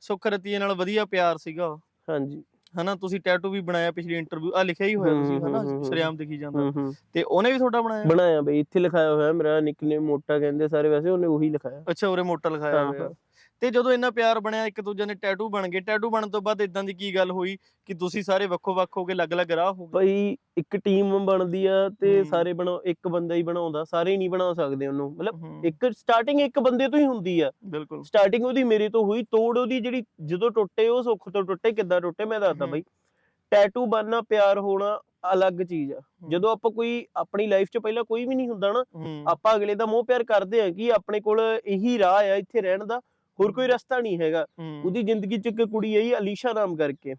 ਸੁੱਖ ਰਤੀਏ ਨਾਲ ਵਧੀਆ ਪਿਆਰ ਸੀਗਾ ਹਾਂਜੀ। ਹਨਾ ਤੁਸੀਂ ਟੈਟੂ ਵੀ ਬਣਾਇਆ ਪਿਛਲੀ ਇੰਟਰਵਿਊ ਆ ਲਿਖਿਆ ਹੀ ਹੋਇਆ ਤੁਸੀਂ ਹਨਾ ਸਰਿਆਮ ਦਿਖੀ ਜਾਂਦਾ। ਤੇ ਉਹਨੇ ਵੀ ਤੁਹਾਡਾ ਬਣਾਇਆ? ਬਣਾਇਆ ਬਈ ਇੱਥੇ ਲਿਖਾਇਆ ਹੋਇਆ ਮੇਰਾ ਨਿਕਨੇਮ ਮੋਟਾ ਕਹਿੰਦੇ ਸਾਰੇ ਵੈਸੇ ਉਹਨੇ ਉਹੀ ਲਿਖਾਇਆ। ਅੱਛਾ ਉਰੇ ਮੋਟਾ ਲਿਖਾਇਆ ਹੋਇਆ। ਤੇ ਜਦੋਂ ਇੰਨਾ ਪਿਆਰ ਬਣਿਆ ਇੱਕ ਦੂਜੇ ਨੇ ਟੈਟੂ ਬਣ ਗਏ। ਟੈਟੂ ਬਣਨ ਤੋਂ ਬਾਅਦ ਇਦਾਂ ਦੀ ਕੀ ਗੱਲ ਹੋਈ ਕਿ ਤੁਸੀਂ ਸਾਰੇ ਵੱਖੋ ਵੱਖ ਹੋ ਕੇ ਅਲੱਗ-ਅਲੱਗ ਰਾਹ ਹੋ ਗਏ? ਬਈ ਇੱਕ ਟੀਮ ਬਣਦੀ ਆ ਤੇ ਹੂੰ। ਸਾਰੇ ਬਣਾ ਇੱਕ ਬੰਦਾ ਹੀ ਬਣਾਉਂਦਾ ਸਾਰੇ ਨਹੀਂ ਬਣਾ ਸਕਦੇ ਉਹਨੂੰ। ਮਤਲਬ ਇੱਕ ਸਟਾਰਟਿੰਗ ਇੱਕ ਬੰਦੇ ਤੋਂ ਹੀ ਹੁੰਦੀ ਆ। ਬਿਲਕੁਲ। ਸਟਾਰਟਿੰਗ ਉਹਦੀ ਮੇਰੇ ਤੋਂ ਹੋਈ ਤੋੜ ਉਹਦੀ ਜਿਹੜੀ ਜਦੋਂ ਟੁੱਟੇ ਉਹ ਸੁੱਖ ਤੋਂ ਟੁੱਟੇ ਕਿੱਦਾਂ ਟੁੱਟੇ ਮੈਂ ਦੱਸਦਾ ਹੂੰ। ਬਈ। ਟੈਟੂ ਬਣਨਾ ਪਿਆਰ ਹੋਣਾ ਅਲੱਗ ਚੀਜ਼ ਆ। ਜਦੋਂ ਆਪਾਂ ਕੋਈ ਆਪਣੀ ਲਾਈਫ 'ਚ ਪਹਿਲਾਂ ਕੋਈ ਵੀ ਨਹੀਂ ਹੁੰਦਾ ਨਾ ਹੂੰ, ਆਪਾਂ ਅਗਲੇ ਦਾ ਮੋਹ ਪਿਆਰ ਕਰਦੇ ਆ ਕਿ ਆਪਣੇ ਕੋਲ ਇਹੀ ਰਾਹ ਆ ਇੱਥੇ ਰਹਿਣ ਦਾ। ਹੋਰ ਕੋਈ ਰਸਤਾ ਨਹੀਂ ਹੈਗਾ। ਉਹਦੀ ਜ਼ਿੰਦਗੀ 'ਚ ਇੱਕ ਕੁੜੀ ਆਈ ਅਲੀਸ਼ਾ ਨਾਮ ਕਰਕੇ।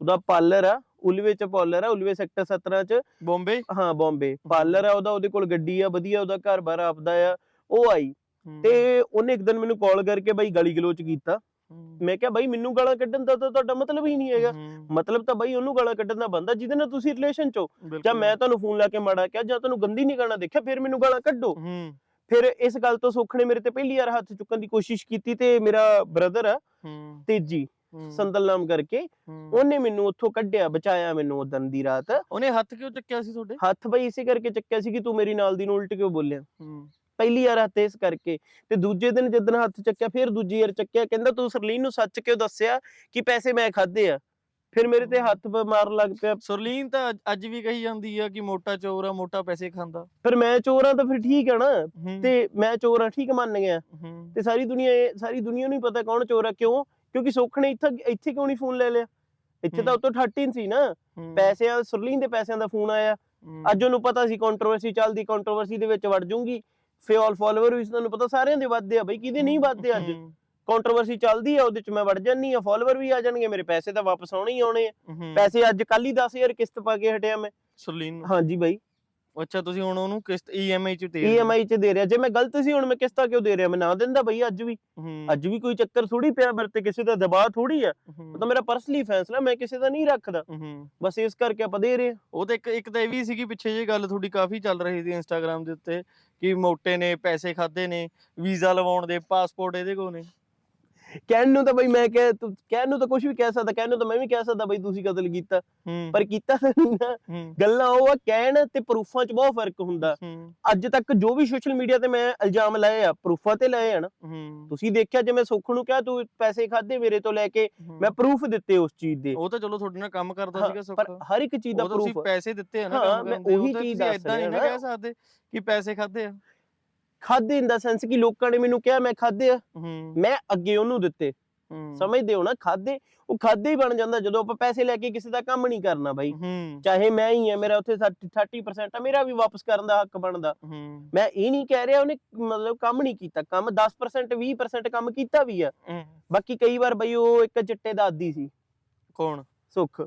ਉਹਦਾ ਪਾਰਲਰ ਆ ਉਲਵੇ 'ਚ ਪਾਰਲਰ ਆ ਉਲਵੇ ਸੈਕਟਰ 17 'ਚ। ਬੰਬੇ? ਹਾਂ ਬੰਬੇ। ਪਾਰਲਰ ਆ ਉਹਦਾ ਉਹਦੇ ਕੋਲ ਗੱਡੀ ਆ ਵਧੀਆ ਉਹਦਾ ਘਰ-ਬਾਰ ਆਪਦਾ ਆ ਉਹ ਆਈ। ਤੇ ਉਹਨੇ ਇੱਕ ਦਿਨ ਮੈਨੂੰ ਕਾਲ ਕਰਕੇ ਬਾਈ ਗਲੀ ਗਲੋਚ ਕੀਤਾ। ਮੈਂ ਕਿਹਾ ਬਾਈ ਮੈਨੂੰ ਗਾਲਾਂ ਕੱਢਣ ਦਾ ਤਾਂ ਤੁਹਾਡਾ ਮਤਲਬ ਹੀ ਨਹੀਂ ਹੈਗਾ। ਮਤਲਬ ਤਾਂ ਬਾਈ ਉਹਨੂੰ ਗਾਲਾਂ ਕੱਢਣ ਦਾ ਬੰਦਾ ਜਿਹਦੇ ਨਾਲ ਤੁਸੀਂ ਰਿਲੇਸ਼ਨ 'ਚ ਹੋ। ਜਾਂ। ਮੈਂ ਤੁਹਾਨੂੰ ਫੋਨ ਲਾ ਕੇ ਮਾੜਾ ਕਿਹਾ ਜਾਂ ਤੁਹਾਨੂੰ ਗੰਦੀ ਨਹੀਂ ਗਾਣਾ ਦੇਖਿਆ ਫਿਰ ਮੈਨੂੰ ਗਾਲਾਂ ਕੱਢੋ। ਫਿਰ ਇਸ ਗੱਲ ਤੋਂ ਸੁੱਖ ਨੇ ਮੇਰੇ ਤੇ ਪਹਿਲੀ ਵਾਰ ਹੱਥ ਚੁੱਕਣ ਦੀ ਕੋਸ਼ਿਸ਼ ਕੀਤੀ ਤੇ ਮੇਰਾ ਬ੍ਰਦਰ ਆ ਤੇਜੀ ਸੰਦਲ ਨਾਮ ਕਰਕੇ। ਉਹਨੇ ਮੈਨੂੰ ਉੱਥੋਂ ਕੱਢਿਆ ਬਚਾਇਆ ਮੈਨੂੰ ਉਦੋਂ ਦੀ ਰਾਤ। ਉਹਨੇ ਹੱਥ ਕਿਉਂ ਚੱਕਿਆ ਸੀ ਤੁਹਾਡੇ? ਹੱਥ ਬਈ ਇਸੇ ਕਰਕੇ ਚੱਕਿਆ ਸੀ ਕਿ ਤੂੰ ਮੇਰੀ ਨਾਲ ਦੀ ਨੂੰ ਉਲਟ ਕਿਉਂ ਬੋਲਿਆ? ਪਹਿਲੀ ਵਾਰ ਹੱਥ ਇਸ ਕਰਕੇ। ਤੇ ਦੂਜੇ ਦਿਨ ਜਦੋਂ ਹੱਥ ਚੱਕਿਆ ਫਿਰ ਦੂਜੀ ਵਾਰ ਚੱਕਿਆ ਕਹਿੰਦਾ ਤੂੰ ਸਰਲੀਨ ਨੂੰ ਸੱਚ ਕਿਉਂ ਦੱਸਿਆ ਕਿ ਪੈਸੇ ਮੈਂ ਖਾਦੇ ਆ? ਫਿਰ ਮੇਰੇ ਤੇ ਹੱਥ ਮਾਰਨ ਲੱਗ ਪਿਆ। ਸੁਰਲੀਨ ਤਾਂ ਅੱਜ- ਵੀ ਕਹੀ ਜਾਂਦੀ ਆ ਕਿ ਮੋਟਾ ਚੋਰ ਆ ਮੋਟਾ ਪੈਸੇ ਖਾਂਦਾ। ਫਿਰ ਮੈਂ ਚੋਰ ਆ ਤਾਂ ਫਿਰ ਠੀਕ ਆ ਨਾ। ਤੇ ਮੈਂ ਚੋਰ ਆ ਠੀਕ ਮੰਨ ਗਿਆ। ਤੇ ਸਾਰੀ ਦੁਨੀਆ ਸਾਰੀ ਦੁਨੀਆ ਨੂੰ ਹੀ ਪਤਾ ਕੌਣ ਚੋਰ ਆ ਕਿਉਂ? ਕਿਉਂਕਿ ਸੁੱਖ ਨੇ ਇੱਥੇ ਇੱਥੇ ਕਿਉਂ ਨਹੀਂ ਫੋਨ ਲੈ ਲਿਆ? ਇੱਥੇ ਤਾਂ। ਉਤੋਂ 13 ਸੀ ਨਾ। ਪੈਸਿਆਂ ਸੁਰਲੀਨ ਦੇ ਪੈਸਿਆਂ ਦਾ ਫੋਨ ਆਇਆ। ਅੱਜ ਉਹਨੂੰ ਪਤਾ ਸੀ ਕੰਟਰੋਵਰਸੀ ਚੱਲਦੀ ਕੰਟਰੋਵਰਸੀ ਦੇ ਵਿੱਚ ਵੜ ਜੂਗੀ। ਫਿਆਲ ਫਾਲੋਅਰ ਵੀ ਤੁਹਾਨੂੰ ਪਤਾ ਸਾਰਿਆਂ ਦੇ ਵੱਧਦੇ ਆ ਬਈ ਕਿਹਦੇ ਨਹੀਂ ਵੱਧਦੇ ਅੱਜ? ਕੰਟਰੋਵਰਸੀ ਚੱਲਦੀ ਆ ਉਹਦੇ ਚ ਮੈਂ ਵੜ ਜਾਨੀ ਆ ਫਾਲੋਅਰ ਵੀ ਆ ਜਾਣਗੇ ਮੇਰੇ ਪੈਸੇ ਤਾਂ ਵਾਪਸ ਆਉਣੇ ਹੀ ਆਉਣੇ ਆ। ਪੈਸੇ ਅੱਜ ਕੱਲ ਹੀ 10000 ਕਿਸ਼ਤ ਪਾ ਕੇ ਹਟਿਆ ਮੈਂ। ਸੁਰਲੀਨ। ਹਾਂਜੀ ਬਾਈ। ਅੱਛਾ ਤੁਸੀਂ ਹੁਣ ਉਹਨੂੰ ਕਿਸ਼ਤ ਈਐਮਆਈ ਚ ਦੇ। ਈਐਮਆਈ ਚ ਦੇ ਰਿਹਾ। ਜੇ ਮੈਂ ਗਲਤ ਸੀ ਹੁਣ ਮੈਂ ਕਿਸ਼ਤਾਂ ਕਿਉਂ ਦੇ ਰਿਹਾ? ਮੈਂ ਨਾ ਦਿੰਦਾ ਬਈ ਅੱਜ ਵੀ। ਅੱਜ ਵੀ ਕੋਈ ਚੱਕਰ ਥੋੜੀ ਪਿਆ ਮੇਰੇ ਤੇ ਕਿਸੇ ਦਾ ਦਬਾਅ ਥੋੜੀ ਆ। ਉਹ ਤਾਂ ਮੇਰਾ ਪਰਸਨਲੀ ਫੈਸਲਾ ਮੈਂ ਕਿਸੇ ਦਾ ਨਹੀਂ ਰੱਖਦਾ। ਬਸ ਇਸ ਕਰਕੇ ਆਪਾਂ ਦੇ ਰਹੇ। ਉਹ ਤਾਂ ਇੱਕ ਇੱਕ ਤਾਂ ਇਹ ਵੀ ਸੀਗੀ ਪਿੱਛੇ ਜੇ ਗੱਲ ਤੁਹਾਡੀ ਕਾਫੀ ਚੱਲ ਰਹੀ ਸੀ ਇੰਸਟਾਗ੍ਰam ਦੇ ਉੱਤੇ ਕਿ ਮੋਟੇ ਨੇ ਪੈਸੇ ਖਾਦੇ ਨੇ ਵੀਜ਼ਾ ਲਵਾਉਣ ਦੇ ਪਾਸਪੋਰਟ ਇਹਦੇ ਕੋਲ ਨੇ। ਕਹਿਣ ਨੂੰ ਤਾਂ ਬਈ ਮੈਂ ਕਹਿ ਤੂੰ ਕਹਿਣ ਨੂੰ ਤਾਂ ਕੁਝ ਵੀ ਕਹਿ ਸਕਦਾ ਕਹਿਣ ਨੂੰ ਤਾਂ ਮੈਂ ਵੀ ਕਹਿ ਸਕਦਾ ਬਈ ਤੁਸੀਂ ਕਤਲ ਕੀਤਾ। ਪਰ ਕੀਤਾ ਤਾਂ ਨਹੀਂ ਨਾ। ਗੱਲਾਂ ਉਹ ਆ ਕਹਿਣ ਤੇ ਪ੍ਰੂਫਾਂ 'ਚ ਬਹੁਤ ਫ਼ਰਕ ਹੁੰਦਾ। ਅੱਜ ਤੱਕ ਜੋ ਵੀ ਸੋਸ਼ਲ ਮੀਡੀਆ ਤੇ ਮੈਂ ਇਲਜ਼ਾਮ ਲਾਏ ਆ ਪ੍ਰੂਫਾਂ ਤੇ ਲਾਏ ਆ ਨਾ ਤੁਸੀਂ ਦੇਖਿਆ ਜੇ ਮੈਂ ਸੁੱਖ ਨੂੰ ਕਿਹਾ ਤੂੰ ਪੈਸੇ ਖਾਦੇ ਮੇਰੇ ਤੋਂ ਲੈ ਕੇ। ਮੈਂ ਪ੍ਰੂਫ ਦਿੱਤੇ ਉਸ ਚੀਜ਼ ਦੇ। ਉਹ ਤਾਂ ਚਲੋ ਤੁਹਾਡੇ ਨਾਲ ਕੰਮ ਕਰਦਾ ਸੀਗਾ ਸੁੱਖ। ਪਰ ਹਰ ਇੱਕ ਚੀਜ਼ ਦਾ ਤਾਂ ਤੁਸੀਂ ਪ੍ਰੂਫ ਪੈਸੇ ਦਿੱਤੇ ਆ ਨਾ ਕੰਮ ਮੈਂ ਕਰਨ ਦੇ, ਉਹ ਤਾਂ ਤੁਸੀਂ ਏਦਾਂ ਨਹੀਂ ਨਾ ਕਹਿ ਸਕਦੇ ਕਿ ਪੈਸੇ ਖਾਦੇ ਆ। ਖਾਦੇ ਇਨ ਦਾ ਸੈਂਸ ਕਿ ਲੋਕਾਂ ਨੇ ਮੈਨੂੰ ਕਿਹਾ ਮੈਂ ਖਾਦੇ ਆ। ਮੈਂ ਅੱਗੇ ਉਹਨੂੰ ਦਿੱਤੇ। ਸਮਝਦੇ ਹੋ ਨਾ? ਖਾਦੇ ਉਹ ਖਾਦੇ ਹੀ ਬਣ ਜਾਂਦਾ ਜਦੋਂ ਆਪਾਂ ਪੈਸੇ ਲੈ ਕੇ ਕਿਸੇ ਦਾ ਕੰਮ ਨਹੀਂ ਕਰਨਾ ਬਾਈ। ਚਾਹੇ ਮੈਂ ਹੀ ਆ ਮੇਰਾ ਉੱਥੇ 30% ਆ ਮੇਰਾ ਵੀ ਵਾਪਸ ਕਰਨ ਦਾ ਹੱਕ ਬਣਦਾ। ਮੈਂ ਇਹ ਨਹੀਂ ਕਹਿ ਰਿਹਾ ਉਹਨੇ ਮਤਲਬ ਕੰਮ ਨਹੀਂ ਕੀਤਾ। ਕੰਮ 10% 20% ਕੰਮ ਕੀਤਾ ਵੀ ਆ। ਬਾਕੀ ਕਈ ਵਾਰ ਬਈ ਉਹ ਇੱਕ ਚਿੱਟੇ ਦਾ ਆਦੀ ਸੀ। ਕੌਣ? ਸੁੱਖ।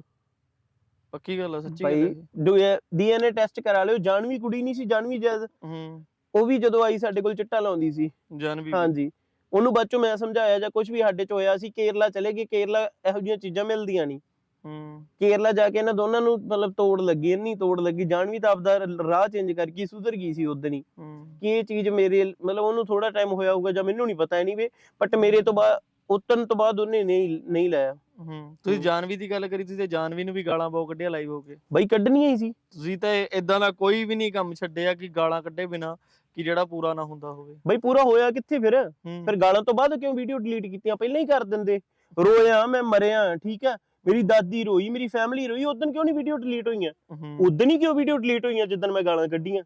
ਪੱਕੀ ਗੱਲ ਆ ਸੱਚੀ ਗੱਲ ਹੈ ਡੀਐਨਏ ਟੈਸਟ ਕਰਾ ਲਿਓ। ਜਾਨਵੀ ਕੁੜੀ ਨਹੀਂ ਸੀ ਜਾਨਵੀ ਜੈਜ਼। ਹੂੰ। ਉਹ ਵੀ ਜਦੋਂ ਆਈ ਸਾਡੇ ਕੋਲ ਚਿੱਟਾ ਲਾਉਂਦੀ ਸੀ। ਜਾਨਵੀ ਹਾਂਜੀ। ਉਹਨੂੰ ਬਾਅਦ ਚੋਂ ਮੈਂ ਸਮਝਾਇਆ ਜਾਂ ਕੁਝ ਵੀ ਸਾਡੇ ਚ ਹੋਇਆ ਸੀ ਕੇਰਲਾ ਚਲੇ ਗਏ ਕੇਰਲਾ ਇਹੋ ਜਿਹੀਆਂ ਚੀਜ਼ਾਂ ਮਿਲਦੀਆਂ ਨਹੀਂ ਹੂੰ। ਕੇਰਲਾ ਜਾ ਕੇ ਇਹਨਾਂ ਦੋਨਾਂ ਨੂੰ ਮਤਲਬ ਤੋੜ ਲੱਗੀ ਇੰਨੀ ਤੋੜ ਲੱਗੀ ਜਾਨਵੀ ਤਾਂ ਆਪਦਾ ਰਾਹ ਚੇਂਜ ਕਰਕੇ ਸੁਧਰ ਗਈ ਸੀ ਉਦੋਂ ਹੀ। ਹੂੰ। ਕਿ ਇਹ ਚੀਜ਼ ਮੇਰੇ ਮਤਲਬ ਉਹਨੂੰ ਥੋੜਾ ਟਾਈਮ ਹੋਇਆ ਹੋਊਗਾ ਜਾਂ ਮੈਨੂੰ ਨਹੀਂ ਪਤਾ ਐਨੀਵੇ ਬਟ ਮੇਰੇ ਤੋਂ ਬਾਅਦ ਉਤਨ ਤੋਂ ਬਾਅਦ ਉਹਨੇ ਨਹੀਂ ਨਹੀਂ ਲਾਇਆ। ਹੂੰ। ਤੁਸੀਂ। ਜਾਨਵੀ ਦੀ ਗੱਲ ਕਰੀ ਤੁਸੀਂ ਤੇ ਜਾਨਵੀ ਨੂੰ ਵੀ ਗਾਲਾਂ ਬਹੁਤ ਕੱਢਿਆ ਲਾਈਵ ਹੋ ਕੇ। ਬਈ ਕੱਢਣੀਆਂ ਹੀ ਸੀ। ਤੁਸੀਂ ਤਾਂ ਇਦਾਂ ਦਾ ਕੋਈ ਵੀ ਨਹੀਂ ਕੰਮ ਛੱਡਿਆ ਕਿ ਗਾਲਾਂ ਕੱਢੇ ਬਿਨਾ ਕਿ ਜਿਹੜਾ ਪੂਰਾ ਨਾ ਹੁੰਦਾ ਹੋਵੇ। ਬਈ ਪੂਰਾ ਹੋਇਆ ਕਿੱਥੇ ਫਿਰ? ਫਿਰ ਗਾਲਾਂ ਤੋਂ ਬਾਅਦ ਕਿਉਂ ਵੀਡੀਓ ਡਿਲੀਟ ਕੀਤੀਆਂ? ਪਹਿਲਾਂ ਹੀ ਕਰ ਦਿੰਦੇ। ਰੋਇਆ ਮੈਂ ਮਰਿਆ ਠੀਕ ਹੈ? ਮੇਰੀ ਦਾਦੀ ਰੋਈ ਮੇਰੀ ਫੈਮਿਲੀ ਰੋਈ ਉਦੋਂ ਕਿਉਂ ਨਹੀਂ ਵੀਡੀਓ ਡਿਲੀਟ ਹੋਈਆਂ। ਉਦੋਂ ਹੀ ਕਿਉਂ ਵੀਡੀਓ ਡਿਲੀਟ ਹੋਈਆਂ ਜਦੋਂ ਮੈਂ ਗਾਲਾਂ ਕੱਢੀਆਂ?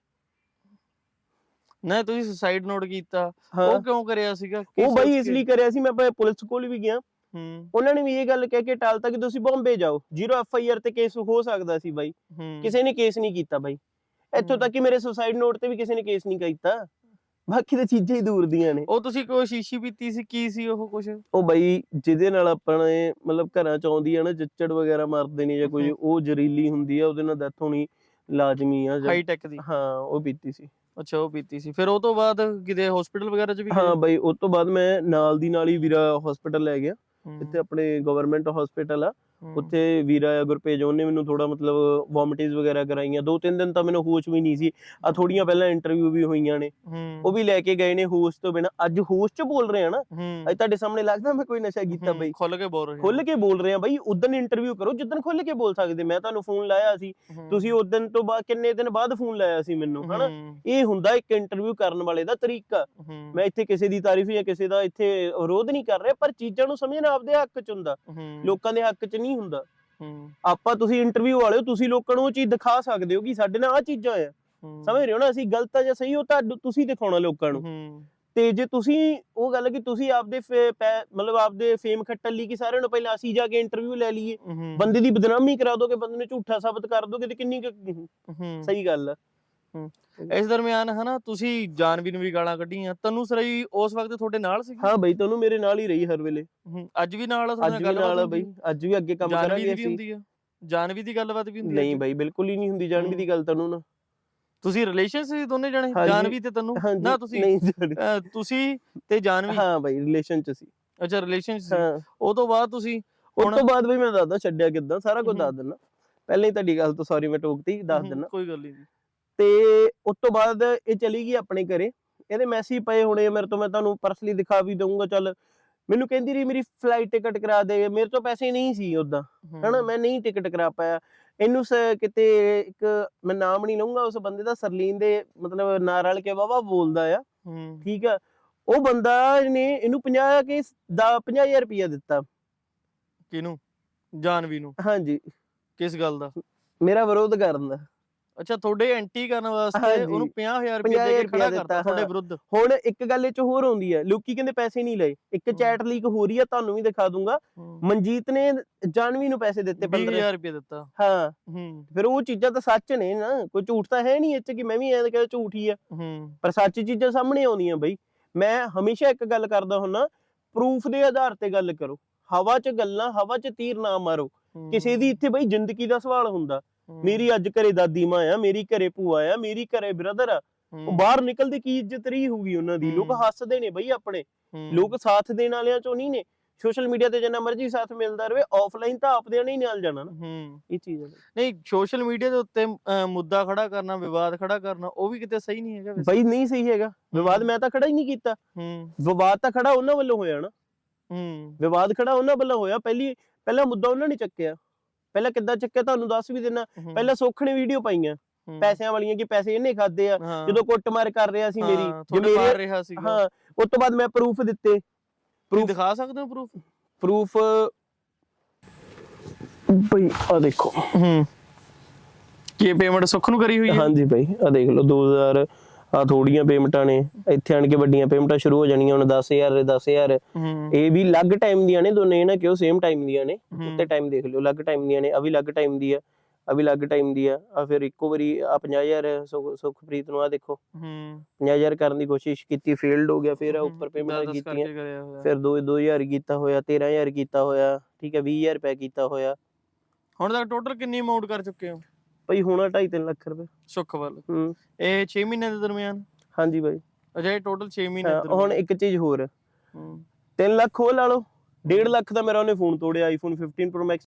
ਨਾ ਤੁਸੀਂ ਸੁਸਾਈਡ ਨੋਟ ਕੀਤਾ। ਉਹ ਕਿਉਂ ਕਰਿਆ ਸੀਗਾ? ਉਹ ਬਈ? ਇਸ ਲਈ ਕਰਿਆ ਸੀ ਮੈਂ ਪੁਲਿਸ ਕੋਲ ਵੀ ਗਿਆ। ਹੂੰ। ਉਹਨਾਂ ਨੇ ਵੀ ਇਹ ਗੱਲ ਕਹਿ ਕੇ ਟਾਲਤਾ ਕਿ ਤੁਸੀਂ ਬੰਬੇ ਜਾਓ। ਜ਼ੀਰੋ ਐਫ ਆਈ ਆਰ ਤੇ ਕੇਸ ਹੋ ਸਕਦਾ ਸੀ ਬਾਈ। ਕਿਸੇ ਨੇ ਕੇਸ ਨਹੀਂ ਕੀਤਾ ਬਾਈ। ਇੱਥੋਂ। ਤੱਕ ਕਿ ਮੇਰੇ ਸੁਸਾਈਡ ਨੋਟ ਤੇ ਵੀ ਕਿਸੇ ਨੇ ਕੇਸ ਨਹੀਂ ਕੀਤਾ। ਬਾਕੀ ਤਾਂ ਚੀਜ਼ਾਂ ਹੀ ਦੂਰ ਦੀਆਂ ਨੇ। ਉਹ ਤੁਸੀਂ ਕੋਈ ਸ਼ੀਸ਼ੀ ਪੀਤੀ ਸੀ ਕੀ ਸੀ ਉਹ ਕੁਛ? ਉਹ ਬਾਈ ਜਿਹਦੇ ਨਾਲ ਆਪਣੇ ਮਤਲਬ ਘਰਾਂ ਚ ਆਉਂਦੀ ਆ ਨਾ ਜੱਚੜ ਵਗੈਰਾ ਮਾਰਦੇ ਨੇ ਜਾਂ ਕੋਈ। ਉਹ ਜ਼ਰੀਲੀ ਹੁੰਦੀ ਆ ਉਹਦੇ ਨਾਲ ਡੈਥ ਹੋਣੀ ਲਾਜ਼ਮੀ ਆ ਹਾਈ ਟੈਕ ਦੀ। ਹਾਂ ਉਹ ਪੀਤੀ ਸੀ। ਅੱਛਾ ਉਹ ਪੀਤੀ ਸੀ। ਫਿਰ ਉਹ ਤੋਂ ਬਾਅਦ ਕਿਤੇ ਹਸਪੀਟਲ ਵਗੈਰਾ ਚ ਵੀ ਹਾਂ ਬਾਈ ਉਸ ਤੋਂ ਬਾਅਦ ਮੈਂ ਨਾਲ ਦੀ ਨਾਲ ਹੀ ਵੀਰਾ ਹਸਪੀਟਲ ਲੈ ਗਿਆ। ਇੱਥੇ ਆਪਣੇ ਗਵਰਨਮੈਂਟ ਹਸਪੀਟਲ ਆ। ਉੱਥੇ ਵੀਰਾ ਗੁਰਪੇਜ ਉਹਨੇ ਮੈਨੂੰ ਥੋੜਾ ਮਤਲਬ ਵੋਮਿਟਿੰਗਸ ਵਗੈਰਾ ਕਰਾਈਆਂ। ਦੋ ਤਿੰਨ ਦਿਨ ਤਾਂ ਮੈਨੂੰ ਹੋਸ਼ ਵੀ ਨਹੀਂ ਸੀ। ਆ ਥੋੜੀਆਂ ਪਹਿਲਾਂ ਇੰਟਰਵਿਊ ਵੀ ਹੋਈਆਂ ਨੇ। ਉਹ ਵੀ ਲੈ ਕੇ ਗਏ ਨੇ ਹੋਸ਼ ਤੋਂ ਬਿਨਾ। ਅੱਜ ਹੋਸ਼ ਚ ਬੋਲ ਰਹੇ ਆ ਨਾ। ਅੱਜ ਤੁਹਾਡੇ ਸਾਹਮਣੇ ਲੱਗਦਾ ਮੈਂ ਕੋਈ ਨਸ਼ਾ ਕੀਤਾ ਬਈ। ਖੁੱਲ ਕੇ ਬੋਲ ਰਹੇ ਖੁੱਲ ਕੇ ਬੋਲ ਰਹੇ ਆ ਬਈ ਉਦੋਂ ਇੰਟਰਵਿਊ ਕਰੋ ਜਿੱਦਣ ਖੁੱਲ ਕੇ ਬੋਲ ਸਕਦੇ। ਮੈਂ ਤੁਹਾਨੂੰ ਫੋਨ ਲਾਇਆ ਸੀ। ਤੁਸੀਂ ਉਸ ਦਿਨ ਤੋਂ ਬਾਅਦ ਕਿੰਨੇ ਦਿਨ ਬਾਅਦ ਫੋਨ ਲਾਇਆ ਸੀ ਮੈਨੂੰ ਹਨਾ? ਇਹ ਹੁੰਦਾ ਇੱਕ ਇੰਟਰਵਿਊ ਕਰਨ ਵਾਲੇ ਦਾ ਤਰੀਕਾ। ਮੈਂ ਇੱਥੇ ਕਿਸੇ ਦੀ ਤਾਰੀਫ ਜਾਂ ਕਿਸੇ ਦਾ ਇੱਥੇ ਵਿਰੋਧ ਨਹੀਂ ਕਰ ਰਿਹਾ ਪਰ ਚੀਜ਼ਾਂ ਨੂੰ ਸਮਝਣਾ ਆਪਦੇ ਹੱਕ ਚ ਹੁੰਦਾ। ਲੋਕਾਂ ਦੇ ਹੱਕ ਚ ਨਹੀਂ ਹੁੰਦਾ। ਆਪਾਂ ਤੁਸੀਂ ਇੰਟਰਵਿਊ ਵਾਲਿਓ ਤੁਸੀਂ ਲੋਕਾਂ ਨੂੰ ਉਹ ਚੀਜ਼ ਦਿਖਾ ਸਕਦੇ ਹੋ ਕਿ ਸਾਡੇ ਨਾਲ ਆ ਚੀਜ਼ਾਂ ਆ। ਸਮਝ ਰਹੇ ਹੋ ਨਾ? ਅਸੀਂ ਗਲਤ ਆ ਜਾਂ ਸਹੀ ਹੋ ਤੁਹਾਨੂੰ ਤੁਸੀਂ ਦਿਖਾਉਣਾ ਲੋਕਾਂ ਨੂੰ। ਤੇ ਜੇ ਤੁਸੀਂ ਉਹ ਗੱਲ ਕਿ ਤੁਸੀਂ ਆਪਦੇ ਮਤਲਬ ਆਪਦੇ ਫੇਮ ਖੱਟਣ ਲਈ ਕਿ ਸਾਰਿਆਂ ਨੂੰ ਪਹਿਲਾਂ ਅਸੀਂ ਜਾ ਕੇ ਇੰਟਰਵਿਊ ਲੈ ਲਈਏ। ਬੰਦੇ ਦੀ ਬਦਨਾਮੀ ਕਰਾ ਦੋਗੇ ਬੰਦੇ ਨੂੰ ਝੂਠਾ ਸਾਬਤ ਕਰ ਦੋਗੇ ਤੇ ਕਿੰਨੀ ਸਹੀ ਗੱਲ ਆ। ਇਸ ਦਰਮਿਆਨ ਹਨਾ ਤੁਸੀਂ ਜਾਨਵੀ ਨੂੰ ਵੀ ਗਾਲਾਂ ਕੱਢੀਆਂ ਤਨੂ ਸਰਈ ਉਸ ਵਕਤ ਤੁਹਾਡੇ ਨਾਲ ਸੀ ਹਾਂ ਬਈ ਤੁਹਾਨੂੰ ਮੇਰੇ ਨਾਲ ਹੀ ਰਹੀ ਹਰ ਵੇਲੇ। ਅੱਜ ਵੀ ਨਾਲ ਆ ਤੁਹਾਡੇ ਅੱਜ ਨਾਲ ਵੀ ਨਾਲ ਆ ਬਈ ਅੱਜ ਵੀ ਅੱਗੇ ਕੰਮ ਜਾਨਵੀ ਕਰਾਂਗੇ ਦੀ ਅਸੀਂ। ਹੁੰਦੀ ਆ? ਜਾਨਵੀ ਦੀ ਗੱਲਬਾਤ ਵੀ ਹੁੰਦੀ ਆ ਨਹੀਂ? ਬਈ ਬਿਲਕੁਲ ਹੀ ਨਹੀਂ ਹੁੰਦੀ ਜਾਣਵੀ ਦੀ ਗੱਲ ਤੁਹਾਨੂੰ ਨਾ ਤੁਸੀਂ ਰਿਲੇਸ਼ਨ ਸੀ ਦੋਨੇ ਜਣੇ? ਹਾਂਜੀ। ਜਾਨਵੀ ਤੇ ਤਨੂ? ਹਾਂਜੀ। ਨਾ ਤੁਸੀਂ? ਨਹੀਂ। ਅਹ, ਤੁਸੀਂ ਤੇ ਜਾਨਵੀ? ਹਾਂ ਬਈ ਰਿਲੇਸ਼ਨ ਚ ਸੀ। ਅੱਛਾ ਰਿਲੇਸ਼ਨ ਸੀ। ਹਾਂ। ਉਹ ਤੋਂ ਬਾਅਦ ਤੁਸੀਂ ਉਸ ਹੁਣ- ਤੋਂ ਬਾਅਦ ਬਈ ਮੈਂ ਦੱਸਦਾ ਛੱਡਿਆ ਕਿੱਦਾਂ? ਸਾਰਾ ਕੁਝ ਹਮ। ਦੱਸ ਦਿੰਦਾ ਪਹਿਲਾਂ ਹੀ ਤੁਹਾਡੀ ਗੱਲ ਤੋਂ ਸੌਰੀ ਮੈਂ ਟੋਕਤੀ ਦੱਸ ਹਮ, ਦਿੰਦਾ ਕੋਈ ਗੱਲ ਨਹੀਂ। ਤੇ ਉਸ ਤੋਂ ਬਾਅਦ ਇਹ ਚਲੀ ਗਈ ਆਪਣੇ ਘਰੇ। ਇਹਦੇ ਮੈਸੇਜ ਪਏ ਹੋਣੇ ਮੇਰੇ ਤੋਂ ਮੈਂ ਤੁਹਾਨੂੰ ਪਰਸਨਲੀ ਦਿਖਾ ਵੀ ਦਊਂਗਾ ਚੱਲ। ਮੈਨੂੰ ਕਹਿੰਦੀ ਰਹੀ ਮੇਰੀ ਫਲਾਈਟ ਟਿਕਟ ਕਰਾ ਦੇ। ਮੇਰੇ ਤੋਂ ਪੈਸੇ ਨਹੀਂ ਸੀ ਉਦਾਂ ਹਨਾ ਮੈਂ ਨਹੀਂ ਟਿਕਟ ਕਰਾ ਪਾਇਆ। ਇਹਨੂੰ ਕਿਤੇ ਇੱਕ ਮੈਂ ਨਾਮ ਨਹੀਂ ਲਊਂਗਾ ਉਸ ਬੰਦੇ ਦਾ ਸਰਲੀਨ ਦੇ ਮਤਲਬ ਨਾਂ ਰਲ ਕੇ ਵਾਵਾ ਬੋਲਦਾ ਆ। ਠੀਕ ਆ। ਉਹ ਬੰਦਾ ਨੇ ਇਹਨੂੰ 50 ਕੇ ਦਾ 50000 ਰੁਪਇਆ ਦਿੱਤਾ। ਕਿਹਨੂੰ? ਜਾਨਵੀ ਨੂੰ? ਹਾਂਜੀ। ਕਿਸ ਗੱਲ ਦਾ? ਮੇਰਾ ਵਿਰੋਧ ਕਰਨ ਦਾ। ਅੱਛਾ ਤੁਹਾਡੇ ਐਂਟੀ ਕਰਨ ਵਾਸਤੇ। ਉਹਨੂੰ 50000 ਰੁਪਏ ਦੇ 50,000 ਕੇ ਖੜਾ ਕਰਤਾ ਤੁਹਾਡੇ। ਵਿਰੁੱਧ। ਹੁਣ ਇੱਕ ਗੱਲ ਇਹ ਚ ਹੋਰ ਆਉਂਦੀ ਹੈ ਲੋਕੀ ਕਹਿੰਦੇ ਪੈਸੇ ਨਹੀਂ ਲਏ। ਇੱਕ। ਚੈਟ ਲੀਕ ਹੋ ਰਹੀ ਹੈ ਤੁਹਾਨੂੰ ਵੀ ਦਿਖਾ ਦੂੰਗਾ। ਮਨਜੀਤ ਨੇ ਜਾਨਵੀ ਨੂੰ ਪੈਸੇ ਦਿੱਤੇ 15 20000 ਰੁਪਏ ਦਿੱਤਾ। ਹਾਂ। ਫਿਰ ਉਹ ਚੀਜ਼ਾਂ ਤਾਂ ਸੱਚ ਨੇ ਨਾ ਕੋਈ ਝੂਠ ਤਾਂ ਹੈ ਨਹੀਂ ਚ ਕਿ ਮੈਂ ਵੀ ਐਂ ਕਹਿੰਦਾ ਝੂਠ ਹੀ ਆ। ਪਰ ਸੱਚ ਚੀਜ਼ਾਂ ਸਾਹਮਣੇ ਆਉਂਦੀਆਂ ਬਈ। ਮੈਂ ਹਮੇਸ਼ਾ ਇੱਕ ਗੱਲ ਕਰਦਾ ਹੁੰਨਾ ਪ੍ਰੂਫ ਦੇ ਆਧਾਰ ਤੇ ਗੱਲ ਕਰੋ। ਹਵਾ 'ਚ ਗੱਲਾਂ ਹਵਾ 'ਚ ਤੀਰ ਨਾ ਮਾਰੋ। ਕਿਸੇ ਦੀ ਇੱਥੇ ਬਈ ਜ਼ਿੰਦਗੀ ਦਾ ਸਵਾਲ ਹੁੰਦਾ। ਮੇਰੀ ਅੱਜ ਘਰੇ ਦਾਦੀ ਮਾਂ ਆ ਮੇਰੀ ਘਰੇ ਭੂਆ ਆ ਮੇਰੀ ਘਰੇ ਬ੍ਰਦਰ ਆ। ਉਹ ਬਾਹਰ ਨਿਕਲਦੇ ਕੀ ਇੱਜ਼ਤ ਰਹੀ ਹੋਊਗੀ ਉਹਨਾਂ ਦੀ? ਲੋਕ। ਹੱਸਦੇ ਨੇ ਬਈ ਆਪਣੇ। ਲੋਕ ਸਾਥ ਦੇਣ ਵਾਲਿਆਂ ਚੋਂ ਨਹੀਂ ਨੇ। ਸੋਸ਼ਲ ਮੀਡੀਆ ਤੇ ਜਿੰਨਾ ਮਰਜ਼ੀ ਸਾਥ ਮਿਲਦਾ ਰਵੇ ਆਫਲਾਈਨ ਤਾਂ ਆਪਦਿਆਂ ਨੇ ਹੀ ਨਾਲ ਜਾਣਾ ਨਾ। ਹੂੰ। ਇਹ ਚੀਜ਼ ਹੈ ਨਹੀਂ ਸੋਸ਼ਲ ਮੀਡੀਆ ਦੇ ਉੱਤੇ ਮੁੱਦਾ ਖੜਾ ਕਰਨਾ ਵਿਵਾਦ ਖੜਾ ਕਰਨਾ ਉਹ ਵੀ ਕਿਤੇ ਸਹੀ ਨਹੀਂ ਹੈਗਾ ਵੈਸੇ। ਬਈ ਨਹੀਂ ਸਹੀ ਹੈਗਾ। ਵਿਵਾਦ ਮੈਂ ਤਾਂ ਖੜਾ ਹੀ ਨਹੀਂ ਕੀਤਾ। ਹੂੰ। ਵਿਵਾਦ ਤਾਂ ਖੜਾ ਉਹਨਾਂ ਵੱਲੋਂ ਹੋਇਆ ਨਾ। ਹੂੰ। ਵਿਵਾਦ ਖੜਾ ਉਹਨਾਂ ਵੱਲੋਂ ਹੋਇਆ। ਪਹਿਲੀ ਪਹਿਲਾ ਮੁੱਦਾ ਉਹਨਾਂ ਨੇ ਚੱਕਿਆ। ਪਹਿਲਾਂ ਕਿੱਦਾਂ ਚੱਕਿਆ ਤੁਹਾਨੂੰ ਦੱਸ ਵੀ ਦਿੰਨਾ ਪਹਿਲਾਂ ਸੁੱਖ ਨੇ ਵੀਡੀਓ ਪਾਈਆਂ। ਪੈਸਿਆਂ ਵਾਲੀਆਂ ਕਿ ਪੈਸੇ ਇਹਨੇ ਖਾਦੇ ਆ। ਜਦੋਂ ਕੁੱਟਮਾਰ ਕਰ ਰਿਹਾ ਸੀ ਮੇਰੀ ਹਾਂ, ਜੇ ਤੁਹਾਡੇ ਮਾਰ ਰਿਹਾ ਸੀਗਾ। ਹਾਂ ਉਸ ਤੋਂ ਬਾਅਦ ਮੈਂ ਪ੍ਰੂਫ ਦਿੱਤੇ। proof- ਦਿਖਾ ਸਕਦੇ ਹੋ ਪ੍ਰੂਫ ਪ੍ਰੂਫ ਬਈ ਆ ਦੇਖੋ। ਹੂੰ। ਕੀ ਪੇਮੈਂਟ ਸੁੱਖ ਨੂੰ ਕਰੀ ਹੋਈ ਹੈ? ਹਾਂਜੀ ਬਈ ਆ ਦੇਖ ਲਓ 2000 ਆ ਥੋੜੀਆਂ ਪੇਮੈਂਟਾਂ ਨੇ ਇੱਥੇ ਆਣ ਕੇ ਵੱਡੀਆਂ ਪੇਮੈਂਟਾਂ ਸ਼ੁਰੂ ਹੋ ਜਾਣੀਆਂ ਹੁਣ 10000 10000 ਹੂੰ। ਇਹ ਵੀ ਅਲੱਗ ਟਾਈਮ ਦੀਆਂ ਨੇ ਦੋਨੇ ਇਹ ਨਾ ਕਿਉਂ ਸੇਮ ਟਾਈਮ ਦੀਆਂ ਨੇ। ਉੱਤੇ ਟਾਈਮ ਦੇਖ ਲਿਓ ਅਲੱਗ ਟਾਈਮ ਦੀਆਂ ਨੇ ਆ ਵੀ ਅਲੱਗ ਟਾਈਮ ਦੀ ਆ ਆ ਵੀ ਅਲੱਗ ਟਾਈਮ ਦੀ ਆ। ਆ ਫਿਰ ਇੱਕੋ ਵਾਰੀ ਆ 50000 ਸੁਖ- ਸੁਖਪ੍ਰੀਤ ਨੂੰ ਆ ਦੇਖੋ। ਹੂੰ। 50000 ਕਰਨ ਦੀ ਕੋਸ਼ਿਸ਼ ਕੀਤੀ ਫੇਲਡ ਹੋ ਗਿਆ ਫਿਰ ਆ ਉੱਪਰ ਪੇਮੈਂਟਾਂ ਕੀਤੀਆਂ। ਫਿਰ 2 2000 ਕੀਤਾ ਹੋਇਆ 13000 ਕੀਤਾ ਹੋਇਆ ਠੀਕ ਹੈ 20000 ਰੁਪਏ ਕੀਤਾ ਹੋਇਆ। ਹੁਣ ਤੱਕ ਟੋਟਲ ਕਿੰਨੀ ਅਮਾਉਂਟ ਕਰ ਚੁੱਕੇ ਹੋ? ਭਈ ਹੁਣ 2.5 ਲੱਖ ਰੁਪਏ। ਸੁੱਖ ਵੱਲ। ਹੂੰ। ਇਹ 6 ਮਹੀਨੇ ਦੇ ਦਰਮਿਆਨ? ਹਾਂਜੀ ਬਾਈ। ਅਜਾ ਇਹ ਟੋਟਲ 6 ਮਹੀਨੇ ਹਾਂ, ਹੁਣ ਇੱਕ ਚੀਜ਼ ਹੋਰ। ਹੂੰ। 3 ਲੱਖ ਹੋਰ ਲਾ ਲਓ। 1.5 ਲੱਖ ਦਾ ਮੇਰਾ ਉਹਨੇ ਫੋਨ ਤੋੜਿਆ ਆਈਫੋਨ 15 ਪ੍ਰੋ ਮੈਕਸ